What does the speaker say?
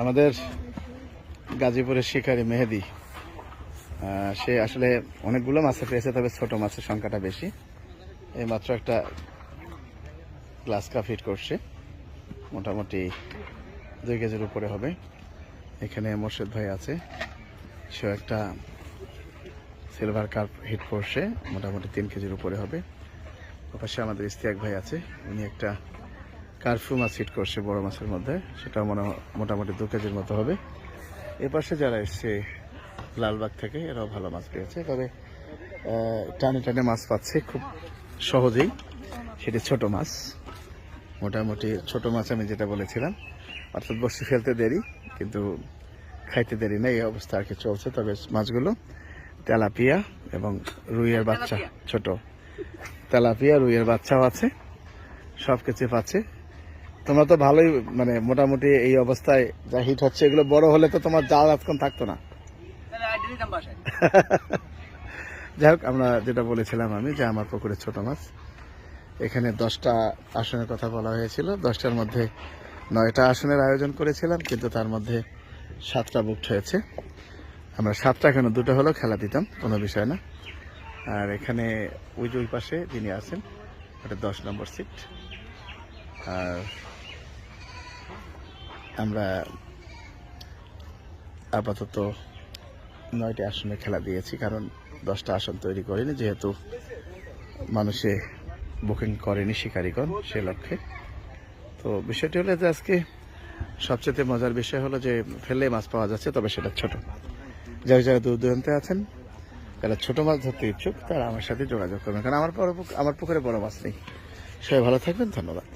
আমাদের গাজীপুরের শিকারী মেহেদি সে আসলে অনেকগুলো মাছে পেয়েছে তবে ছোট মাছের সংখ্যাটা বেশি। এই মাত্র একটা গ্লাস কাপ হিট করছে। মোটামুটি দুই কেজির উপরে হবে। এখানে মোর্শেদ ভাই আছে। সেও একটা সিলভার কাপ হিট করছে। মোটামুটি তিন কেজির উপরে হবে। ওপাশে আমাদের ইস্তিয়াক ভাই আছে। উনি একটা কারফিউ মাছ হিট করছে বড় মাছের মধ্যে। সেটা মনে মোটামুটি দু কেজির মতো হবে। এ পাশে যারা এসছে লালবাগ থেকে এরাও ভালো মাছ পেয়েছে। তবে টানে টানে মাছ পাচ্ছে খুব সহজেই। সেটি ছোট মাছ। মোটামুটি ছোট মাছ আমি যেটা বলেছিলাম অর্থাৎ বসে ফেলতে দেরি কিন্তু খাইতে দেরি নেই এই অবস্থা আর কি চলছে। তবে মাছগুলো তেলাপিয়া এবং রুইয়ের বাচ্চা ছোট। তেলাপিয়া রুইয়ের বাচ্চাও আছে সব কিছু পাচ্ছে। তোমরা তো ভালোই মানে মোটামুটি এই অবস্থায় যা হিট হচ্ছে, এগুলো বড় হলে তো তোমার জাল আজকাল থাকতো না। যাই হোক, আমরা যেটা বলেছিলাম আমি যে আমার পুকুরে ছোট মাছ, এখানে দশটা আসনের কথা বলা হয়েছিল। দশটার মধ্যে নয়টা আসনের আয়োজন করেছিলাম, কিন্তু তার মধ্যে সাতটা বুকড হয়েছে। আমরা সাতটা কেন, দুটো হলো খেলা দিতাম, কোনো বিষয় না। আর এখানে ওই যে ওই পাশে যিনি আছেন, ওটা দশ নম্বর সিট আর আমরা আপাতত নয়টি আসনে খেলা দিয়েছি, কারণ দশটা আসন তৈরি করিনি, যেহেতু মানুষে বুকিং করেনি শিকারিগণ সে লক্ষ্যে। তো বিষয়টি হলো যে আজকে সবচেয়ে মজার বিষয় হলো যে ফেলে মাছ পাওয়া যাচ্ছে, তবে সেটা ছোট। যারা যারা দূর দূরান্তে আছেন, যারা ছোট মাছ ধরতে ইচ্ছুক, তারা আমার সাথে যোগাযোগ করবেন, কারণ আমার আমার পুকুরে বড় মাছ নেই। সবাই ভালো থাকবেন, ধন্যবাদ।